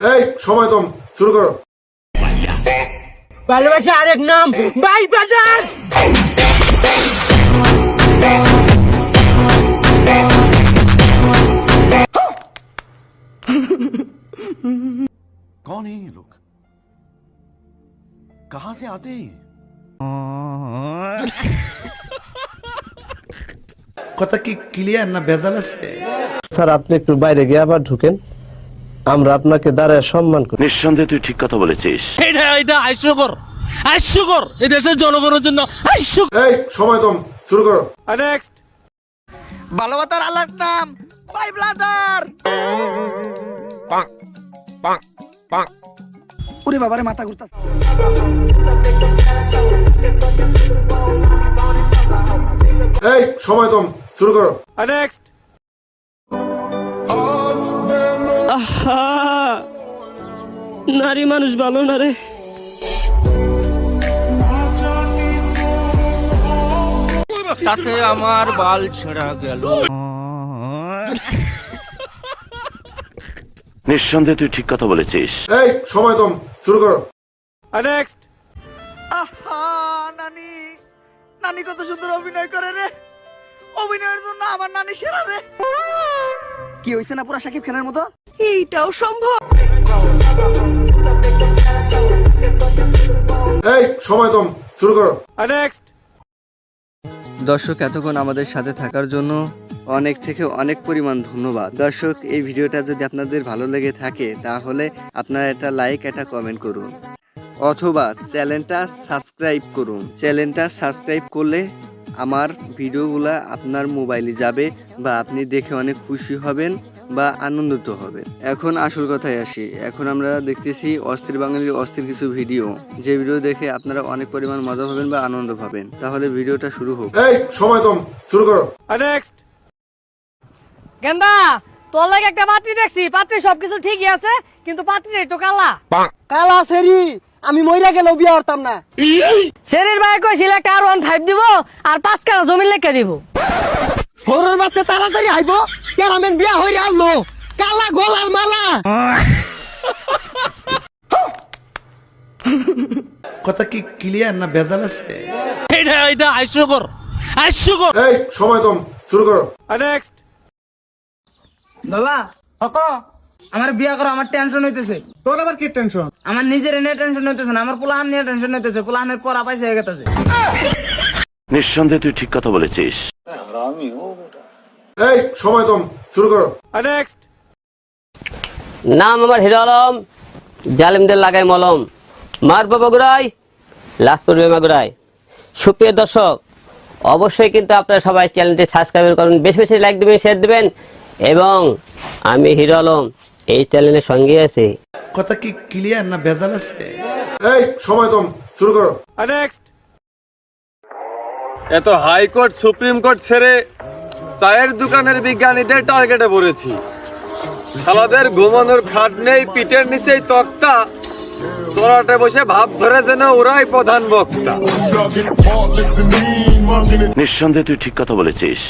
এই সময় কম শুরু করো ভালোবাসা আরেক নাম বাই বাজার कौन है ये लोग कहां से आते हैं ये? কথা কি ক্লিয়ার না ভেজাল আছে স্যার আপনি একটু বাইরে গিয়ে আবার ঢুকেন আমরা আপনাকে দাঁড়ায় সম্মান করি। নিঃসন্দেহে তুই ঠিক কথা বলেছিস। এটা এটা হাস্যকর হাস্যকর। এই দেশের জনগণের জন্য হাস্যকর। এই সময় কম শুরু করো। ভালোবাসার আল্লাহ নাম বাই ব্লাদার ওরে বাবারে মাথা ঘুরতা এই সময় কম শুরু করো। নারী মানুষ ভালো না রে। তাতে আমার বাল ছেঁড়া গেল। নিঃসন্দেহে তুই ঠিক কথা বলেছিস। এই সময় কম শুরু করো। আহা নানি নানি কত সুন্দর অভিনয় করে রে। অভিনয়ের জন্য আমার নানি সেরা রে। কি হইছে না পুরা সাকিব খানের মতো? এইটাও সম্ভব। এই সময় কম শুরু করো। নেক্সট দর্শক এতক্ষণ আমাদের সাথে থাকার জন্য অনেক থেকে অনেক পরিমাণ ধন্যবাদ। দর্শক এই ভিডিওটা যদি আপনাদের ভালো লেগে থাকে তাহলে আপনারা একটা লাইক একটা কমেন্ট করুন। অথবা চ্যানেলটা সাবস্ক্রাইব করুন। চ্যানেলটা সাবস্ক্রাইব করলে আমার ভিডিওগুলো আপনার মোবাইলে যাবে বা আপনি দেখে অনেক খুশি হবেন। বা আনন্দিত হবেন এখন আসল কথায় আসি। এখন আমরা দেখতেছি অস্থির বাঙালির অস্থির কিছু ভিডিও। যে ভিডিও দেখে আপনারা অনেক পরিমাণ মজা পাবেন বা আনন্দ পাবেন। তাহলে ভিডিওটা শুরু হোক। এই সময় কম। শুরু করো। নেক্সট গেন্দা তোর লাগে একটা পাত্রী দেখছি। পাত্রী সবকিছু ঠিকই আছে কিন্তু পাত্রী একটু কালা। কালা সেরি। আমি মইরা গেলেও বিয়া করতাম না। শরীর ভাই কইছিল একটা আর ওয়ান ফাইভ দিব আর পাঁচ কাটা জমি লেখা দিব। সরুর বাচ্চা তাড়াতাড়ি আইবো। ক্যারামেন বিয়া হইরে আনলো। কালা গোলার মালা। কথা কি ক্লিয়ার না ভেজাল আছে? এটা এটা হাস্যকর হাস্যকর। এই সময় কম শুরু করো। নেক্সট বাবা হক আমার বিয়া করো আমার টেনশন হইতেছে। তোর আবার কি টেনশন আমার নিজের নিয়ে টেনশন হইতেছে না আমার পোলাহান নিয়ে টেনশন হইতেছে পোলাহানের পড়া পয়সা হয়ে গেছে নিঃসন্দেহে তুই ঠিক কথা বলেছিস। এই সময় কম শুরু করো। নাম আমার হিরো আলম জালিমদের লাগাই মলম। মার পড়বে সুপ্রিয় দর্শক অবশ্যই কিন্তু আপনারা সবাই চ্যানেলটি সাবস্ক্রাইব করুন বেশি বেশি লাইক দেবেন শেয়ার দেবেন এবং আমি হিরো আলম এই চ্যানেলের সঙ্গে আছি। কথা কি ক্লিয়ার না ভেজাল আছে? এই সময় কম শুরু করো। এত হাইকোর্ট সুপ্রিম কোর্ট ছেড়ে চায়ের দোকানের বিজ্ঞানীদের টার্গেটে পড়েছি। শালাদের ঘুমানোর খাট নেই পিঠের নিচেই তক্তা। তোরাটে বসে ভাব ধরে যেন ওরাই প্রধান বক্তা। নিঃসন্দেহে তুই ঠিক কথা বলেছিস।